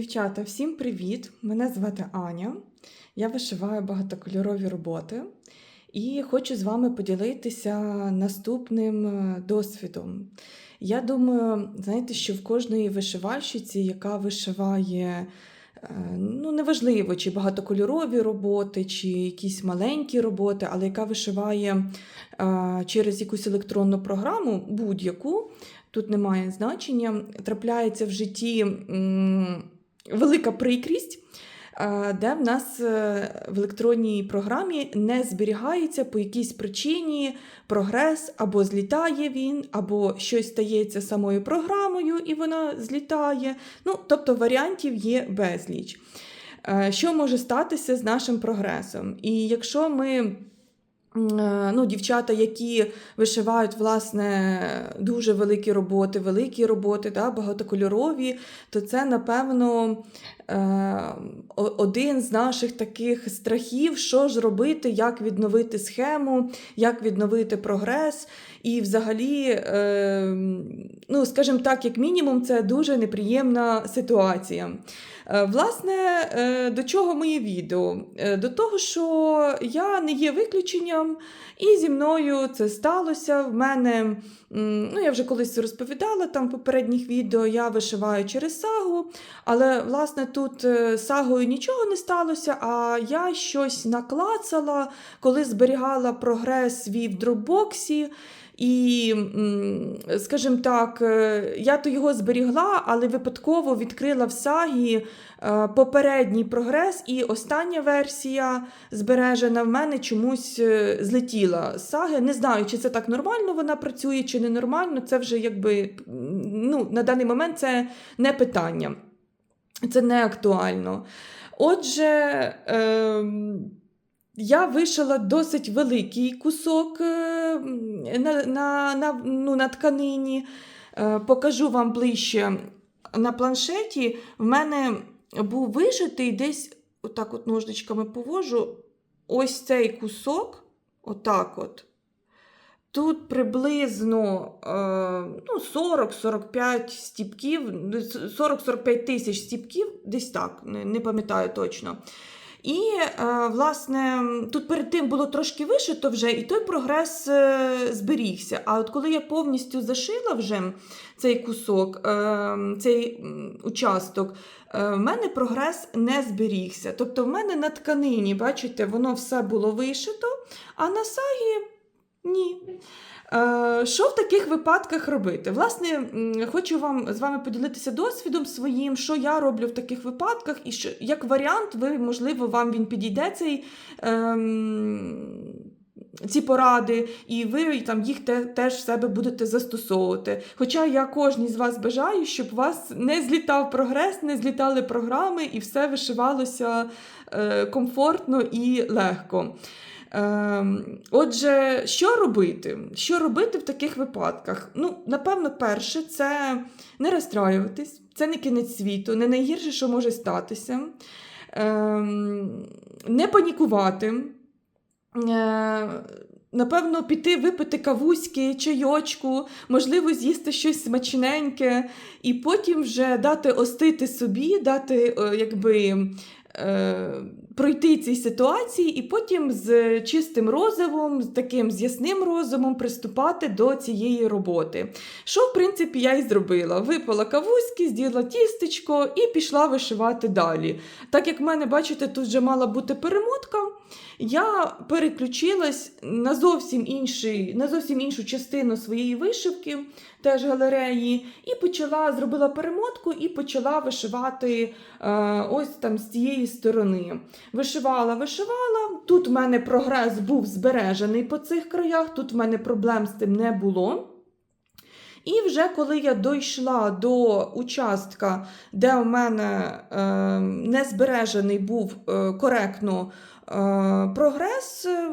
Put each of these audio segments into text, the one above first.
Дівчата, всім привіт! Мене звати Аня. Я вишиваю багатокольорові роботи і хочу з вами поділитися наступним е, досвідом. Я думаю, знаєте, що в кожної вишивальщиці, яка вишиває, е, ну, неважливо, чи багатокольорові роботи, чи якісь маленькі роботи, але яка вишиває е, через якусь електронну програму, будь-яку, тут немає значення, трапляється в житті. м, велика прикрість, е, де в нас е, в електронній програмі не зберігається по якійсь причині прогрес, або злітає він, або щось стається самою програмою, і вона злітає. Ну, тобто варіантів є безліч. Е, Що може статися з нашим прогресом? І якщо ми. Е, Ну, дівчата, які вишивають власне дуже великі роботи, великі роботи, да, багатокольорові, то це, напевно, е, один з наших таких страхів, що ж робити, як відновити схему, як відновити прогрес. І взагалі, е, ну, скажімо так, як мінімум, це дуже неприємна ситуація. Е, Власне, е, до чого моє відео? Е, До того, що я не є виключенням, і зі мною це сталося. В мене, ну я вже колись розповідала там в попередніх відео, я вишиваю через сагу, але власне тут сагою нічого не сталося, а я щось наклацала, коли зберігала прогрес свій в дропбоксі. І, скажімо так, я то його зберігла, але випадково відкрила в сагі попередній прогрес, і остання версія збережена в мене чомусь е, злетіла з саги. Не знаю, чи це так нормально вона працює, чи ненормально. Це вже якби ну, на даний момент це не питання. Це не актуально. Отже, ем, я вишила досить великий кусок е, на, на, на, ну, на тканині. Е, Покажу вам ближче на планшеті. В мене був вижитий десь, отак от ножничками повожу, ось цей кусок, отак от. Тут приблизно е, ну, 40-45 стіпків, 40-45 тисяч стіпків, десь так, не, не пам'ятаю точно. І, е, власне, тут перед тим було трошки вишито вже, і той прогрес е, зберігся. А от коли я повністю зашила вже цей кусок, е, цей участок, в мене прогрес не зберігся. Тобто, в мене на тканині, бачите, воно все було вишито, а на сагі ні. Е, Що в таких випадках робити? Власне, хочу вам з вами поділитися досвідом своїм, що я роблю в таких випадках, і що як варіант, ви, можливо, вам він підійде цей. Ем... Ці поради, і ви там їх те, теж в себе будете застосовувати. Хоча я кожній з вас бажаю, щоб у вас не злітав прогрес, не злітали програми, і все вишивалося е, комфортно і легко. Ем, Отже, що робити? Що робити в таких випадках? Ну, напевно, перше, це не розстраюватись, це не кінець світу, не найгірше, що може статися. Ем, Не панікувати. Е, Напевно, піти випити кавуськи, чайочку, можливо, з'їсти щось смачненьке, і потім вже дати остити собі, дати е, якби. Пройти цій ситуації і потім з чистим розумом, з таким з ясним розумом приступати до цієї роботи. Що, в принципі, я і зробила. Випила кавуськи, з'їла тістечко і пішла вишивати далі. Так як в мене, бачите, тут вже мала бути перемотка, я переключилась на зовсім, інший, на зовсім іншу частину своєї вишивки, теж галереї, і почала зробила перемотку і почала вишивати е, ось там з цієї сторони. Вишивала, вишивала. Тут в мене прогрес був збережений по цих краях, тут в мене проблем з тим не було. І вже коли я дійшла до участка, де у мене е, не збережений був е, коректно е, прогрес, е,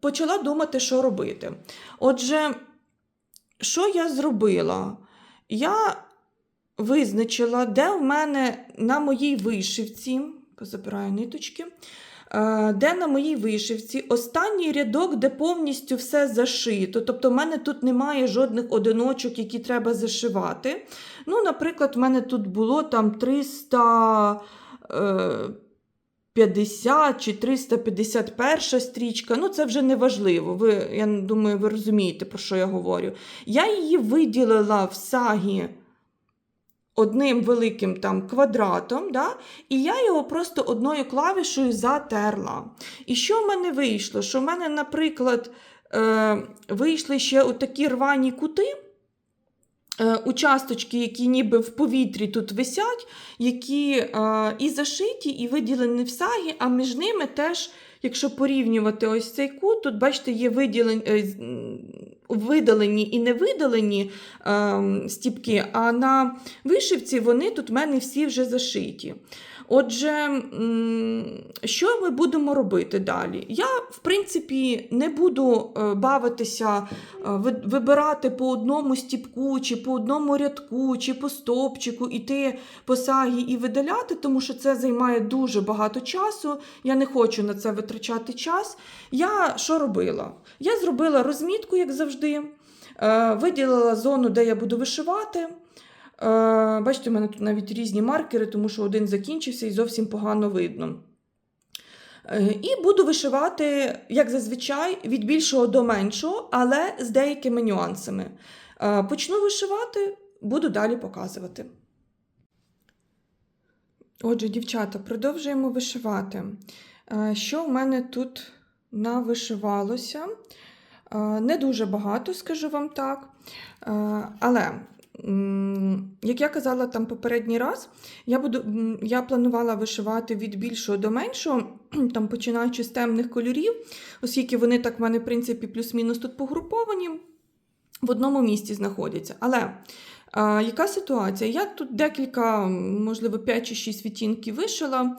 почала думати, що робити. Отже, що я зробила? Я визначила, де в мене на моїй вишивці, позабираю ниточки, е, де на моїй вишивці останній рядок, де повністю все зашито. Тобто, в мене тут немає жодних одиночок, які треба зашивати. Ну, Наприклад, в мене тут було там 300. Е, 50 чи 351 стрічка, ну це вже не важливо. Ви, я думаю, ви розумієте, про що я говорю. Я її виділила в сагі одним великим там квадратом, да? і я його просто одною клавішою затерла. І що в мене вийшло? Що в мене, наприклад, е, вийшли ще отакі рвані кути. Е, Участочки, які ніби в повітрі тут висять, які е, і зашиті, і виділені в сагі, а між ними теж, якщо порівнювати ось цей кут, тут, бачите, є виділені, е, видалені і не видалені е, стіпки, а на вишивці вони тут в мене всі вже зашиті. Отже, що ми будемо робити далі? Я, в принципі, не буду е, бавитися, е, вибирати по одному стіпку, чи по одному рядку, чи по стопчику, іти по сагі і видаляти, тому що це займає дуже багато часу. Я не хочу на це витрачати час. Я що робила? Я зробила розмітку, як завжди, е, виділила зону, де я буду вишивати. Е, Бачите, у мене тут навіть різні маркери, тому що один закінчився і зовсім погано видно. Е, І буду вишивати, як зазвичай, від більшого до меншого, але з деякими нюансами. Е, Почну вишивати, буду далі показувати. Отже, дівчата, продовжуємо вишивати. Що в мене тут навишивалося? Не дуже багато, скажу вам так. Але, як я казала там попередній раз, я, буду, я планувала вишивати від більшого до меншого, там, починаючи з темних кольорів, оскільки вони так в мене, в принципі, плюс-мінус тут погруповані, в одному місці знаходяться. Але а, яка ситуація? Я тут декілька, можливо, 5 чи 6 відтінків вишила,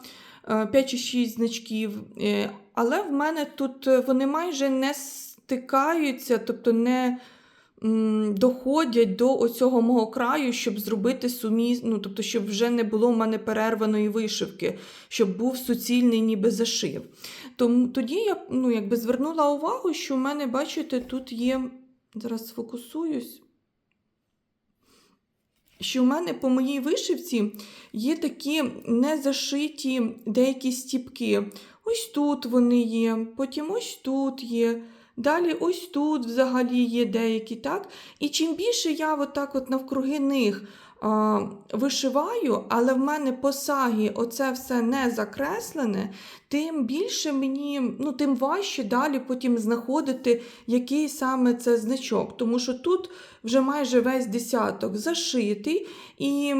5 чи 6 значків, е, але в мене тут е, вони майже не стикаються, тобто не доходять до оцього мого краю, щоб зробити суміс, ну, тобто, щоб вже не було в мене перерваної вишивки, щоб був суцільний ніби зашив. Тому тоді я ну, якби звернула увагу, що в мене, бачите, тут є. Зараз сфокусуюсь. Що в мене по моїй вишивці є такі незашиті деякі стіпки. Ось тут вони є, потім ось тут є. Далі ось тут взагалі є деякі, так? І чим більше я отак от навкруги них а, вишиваю, але в мене по сагі оце все не закреслене, тим більше мені, ну, тим важче далі потім знаходити, який саме це значок. Тому що тут вже майже весь десяток зашитий, і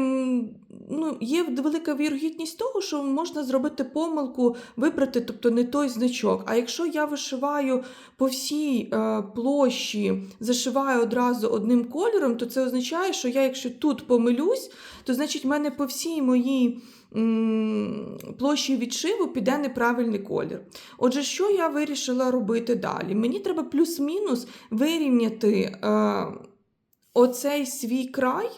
ну, є велика вірогідність того, що можна зробити помилку, вибрати тобто, не той значок. А якщо я вишиваю по всій е, площі, зашиваю одразу одним кольором, то це означає, що я, якщо тут помилюсь, то значить в мене по всій моїй площі відшиву піде неправильний колір. Отже, що я вирішила робити далі? Мені треба плюс-мінус вирівняти е, оцей свій край.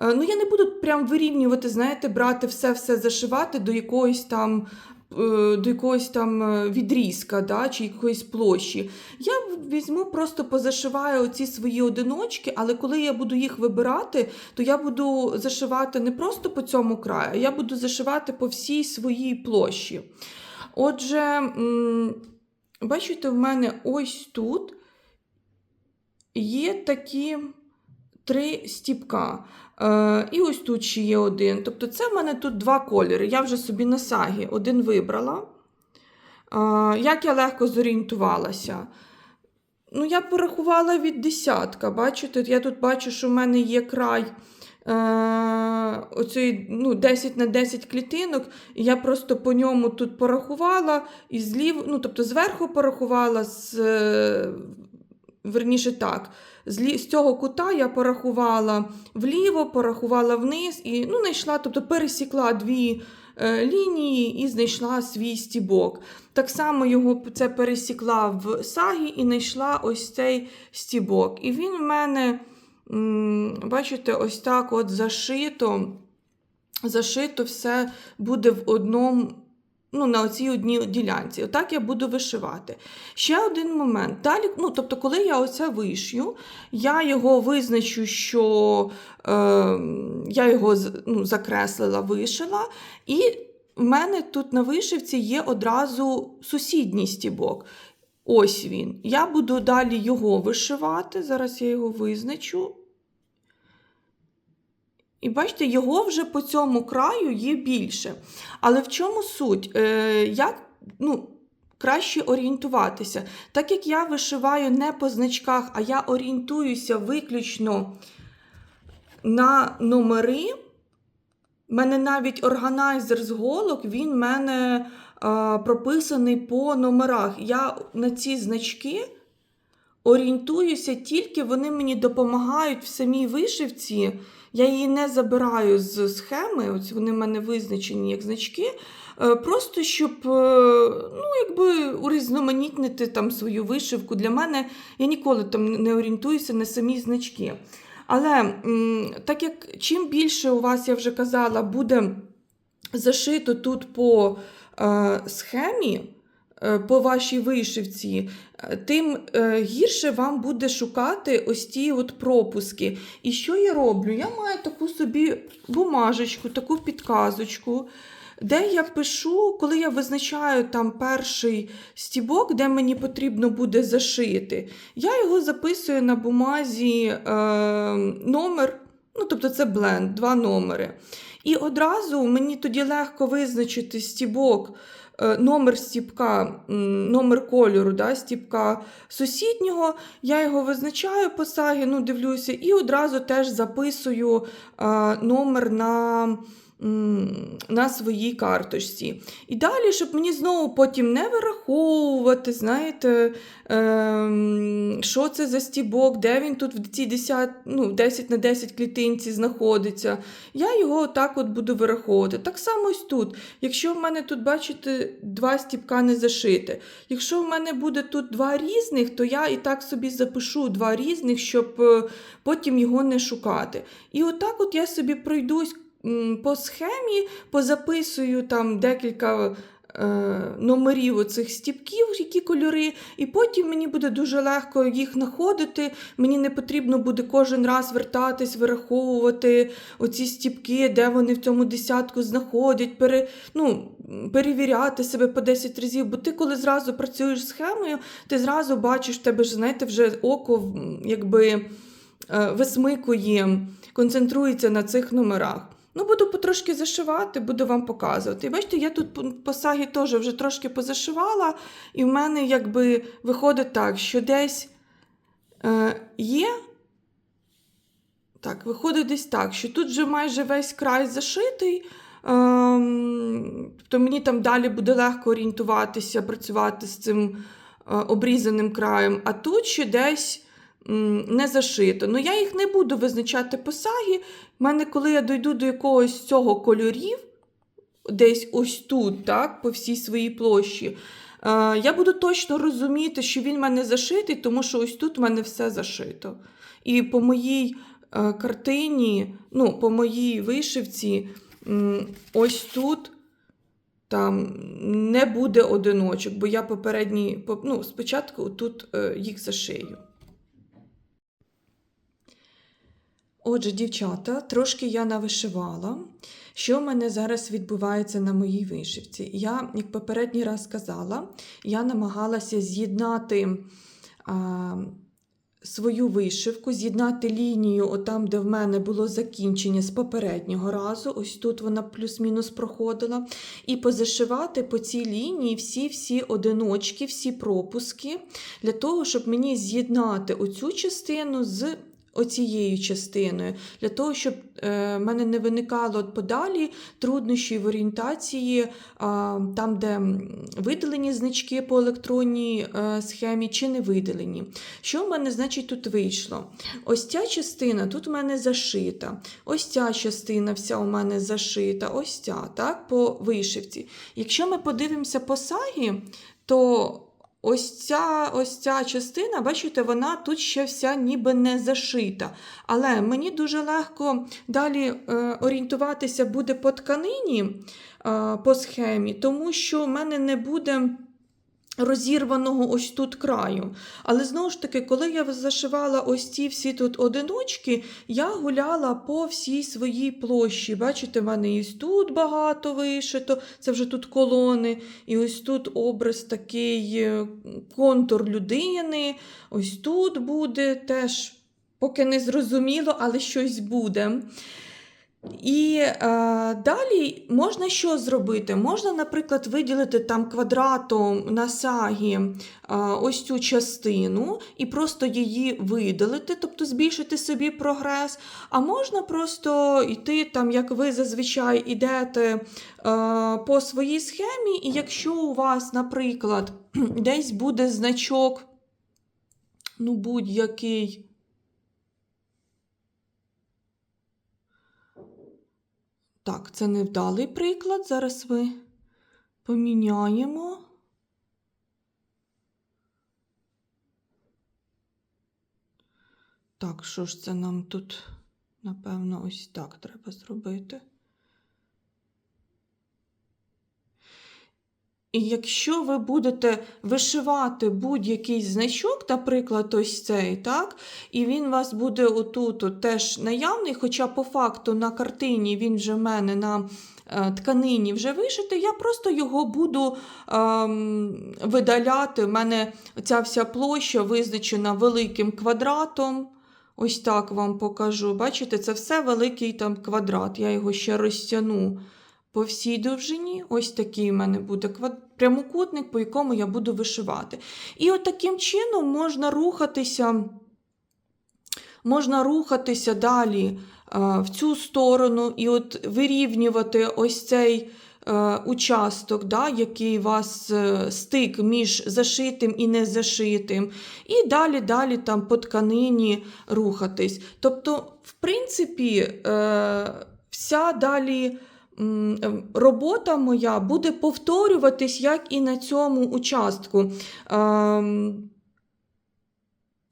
Е, Ну, я не буду прям вирівнювати, знаєте, брати все-все зашивати до якоїсь там. Е, До якогось там е, відрізка да, чи якоїсь площі. Я візьму, просто позашиваю оці свої одиночки, але коли я буду їх вибирати, то я буду зашивати не просто по цьому краю, а я буду зашивати по всій своїй площі. Отже, бачите, в мене ось тут є такі три стіпка. Е, і ось тут ще є один. Тобто це в мене тут два кольори. Я вже собі на сагі один вибрала. Е, як я легко зорієнтувалася? Ну, я порахувала від десятка. Бачите, я тут бачу, що в мене є край е, оцей, ну, 10 на 10 клітинок, і я просто по ньому тут порахувала, і злів, ну, тобто зверху порахувала, з, е, верніше так, з, цього кута я порахувала вліво, порахувала вниз, і ну, знайшла, тобто пересікла дві е, лінії і знайшла свій стібок. Так само його це пересікла в сагі і знайшла ось цей стібок. І він в мене, бачите, ось так от зашито. Зашито все буде в одному Ну, на оцій одній ділянці. Отак я буду вишивати. Ще один момент. Далі, ну, тобто, коли я оце вишью, я його визначу, що е, я його ну, закреслила, вишила, і в мене тут на вишивці є одразу сусідній стібок. Ось він. Я буду далі його вишивати. Зараз я його визначу. І бачите, його вже по цьому краю є більше. Але в чому суть? Е, як ну, краще орієнтуватися? Так як я вишиваю не по значках, а я орієнтуюся виключно на номери. У мене навіть органайзер з голок, він в мене е, прописаний по номерах. Я на ці значки орієнтуюся тільки вони мені допомагають в самій вишивці. Я її не забираю з схеми, ось вони в мене визначені як значки. е, Просто щоб е, ну, якби урізноманітнити там свою вишивку. Для мене я ніколи там не орієнтуюся на самі значки. Але так як чим більше у вас, я вже казала, буде зашито тут по е, схемі, по вашій вишивці, е, тим е, гірше вам буде шукати ось ті от пропуски. І що я роблю? Я маю таку собі бумажечку, таку підказочку. Де я пишу, коли я визначаю там перший стібок, де мені потрібно буде зашити, я його записую на бумазі е, номер, ну тобто це бленд, два номери. І одразу мені тоді легко визначити стібок, е, номер стіпка, номер кольору да, стіпка сусіднього. Я його визначаю по сагі, ну, дивлюся, і одразу теж записую е, номер на. На своїй карточці. І далі, щоб мені знову потім не вираховувати, знаєте, ем, що це за стібок, де він тут в цій 10, ну, 10 на 10 клітинці знаходиться. Я його так от буду вираховувати. Так само ось тут. Якщо в мене тут, бачите, два стібка не зашити. Якщо в мене буде тут два різних, то я і так собі запишу два різних, щоб е, потім його не шукати. І отак от я собі пройдусь по схемі, позаписую там декілька. е, Номерів оцих стіпків, які кольори, і потім мені буде дуже легко їх знаходити. Мені не потрібно буде кожен раз вертатись, вираховувати оці стіпки, де вони в цьому десятку знаходять, пере, ну, перевіряти себе по 10 разів. Бо ти, коли зразу працюєш схемою, ти зразу бачиш, тебе ж, знаєте, вже око якби е, висмикує, концентрується на цих номерах. Ну, буду потрошки зашивати, буду вам показувати. І бачите, я тут по- сагі теж вже трошки позашивала, і в мене якби виходить так, що десь е, є. Так, виходить десь так, що тут вже майже весь край зашитий. Ем, тобто мені там далі буде легко орієнтуватися, працювати з цим е, обрізаним краєм, а тут ще десь не зашито. Ну, я їх не буду визначати по сагі. У мене, коли я дойду до якогось цього кольорів, десь ось тут, так, по всій своїй площі, е, я буду точно розуміти, що він в мене зашитий, тому що ось тут в мене все зашито. І по моїй е, картині, ну, по моїй вишивці, ось тут там не буде одиночок, бо я попередній, ну, спочатку тут е, їх зашию. Отже, дівчата, трошки я навишивала. Що в мене зараз відбувається на моїй вишивці? Я, як попередній раз сказала, я намагалася з'єднати а, свою вишивку, з'єднати лінію, отам, де в мене було закінчення з попереднього разу. Ось тут вона плюс-мінус проходила. І позашивати по цій лінії всі-всі одиночки, всі пропуски, для того, щоб мені з'єднати оцю частину з оцією частиною, для того, щоб е, в мене не виникало подалі труднощі в орієнтації, а, там, де видалені значки по електронній е, схемі, чи не видалені. Що в мене, значить, тут вийшло? Ось ця частина тут в мене зашита, ось ця частина вся у мене зашита, ось ця, так, по вишивці. Якщо ми подивимося по сагі, то ось ця, ось ця частина, бачите, вона тут ще вся ніби не зашита. Але мені дуже легко далі е, орієнтуватися буде по тканині, е, по схемі, тому що в мене не буде розірваного ось тут краю. Але знову ж таки, коли я зашивала ось ці всі тут одиночки, я гуляла по всій своїй площі. Бачите, в мене і тут багато вишито, це вже тут колони, і ось тут образ такий е, контур людини. Ось тут буде теж, поки не зрозуміло, але щось буде. І е, далі можна що зробити? Можна, наприклад, виділити там квадратом на сагі е, ось цю частину і просто її видалити, тобто збільшити собі прогрес. А можна просто йти, там, як ви зазвичай йдете е, по своїй схемі, і якщо у вас, наприклад, десь буде значок, ну будь-який. Так, це невдалий приклад. Зараз ми поміняємо. Так, що ж це нам тут, напевно, ось так треба зробити. І якщо ви будете вишивати будь-який значок, наприклад, ось цей, так, і він у вас буде отут от теж наявний, хоча по факту на картині він вже в мене на е, тканині вже вишитий, я просто його буду ем, видаляти. У мене ця вся площа визначена великим квадратом. Ось так вам покажу. Бачите, це все великий там квадрат. Я його ще розтягну по всій довжині. Ось такий у мене буде прямокутник, по якому я буду вишивати. І от таким чином можна рухатися, можна рухатися далі а, в цю сторону і от вирівнювати ось цей. е, Участок, да, який у вас е, стик між зашитим і незашитим, і далі далі там по тканині рухатись. Тобто, в принципі, е, вся далі е, робота моя буде повторюватись, як і на цьому участку. Ем,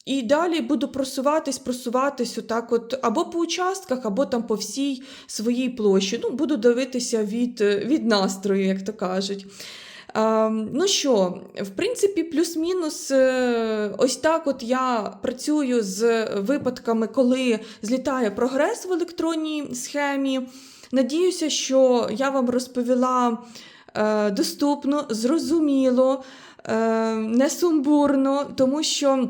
І далі буду просуватись, просуватись отак от або по участках, або там по всій своїй площі. Ну, буду дивитися від, е, від настрою, як то кажуть. Ем, ну що, в принципі, плюс-мінус, е, ось так от я працюю з випадками, коли злітає прогрес в електронній схемі. Надіюся, що я вам розповіла е, доступно, зрозуміло, е, не сумбурно, тому що.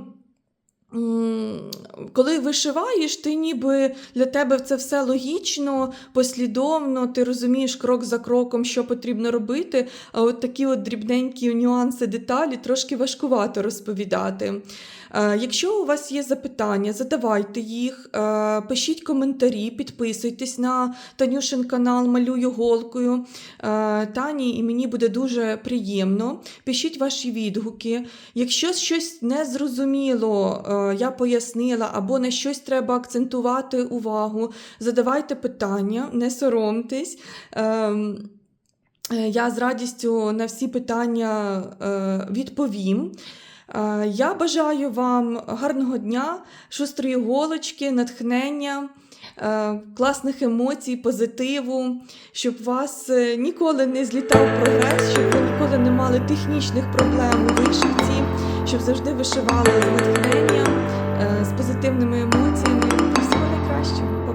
Коли вишиваєш, ти ніби для тебе це все логічно, послідовно, ти розумієш крок за кроком, що потрібно робити. А от такі от дрібненькі нюанси, деталі трошки важкувато розповідати. Е, Якщо у вас є запитання, задавайте їх, е, пишіть коментарі, підписуйтесь на Танюшин канал Малюю голкою. Е, Тані і мені буде дуже приємно. Пишіть ваші відгуки. Якщо щось не зрозуміло, я пояснила, або на щось треба акцентувати увагу, задавайте питання, не соромтесь. Ем, Я з радістю на всі питання відповім. Е, Я бажаю вам гарного дня, шустрої голочки, натхнення, е, класних емоцій, позитиву, щоб вас е, ніколи не злітав прогрес, щоб ви ніколи не мали технічних проблем у вишивці, щоб завжди вишивали з натхненням, з позитивними емоціями. Всього найкращого!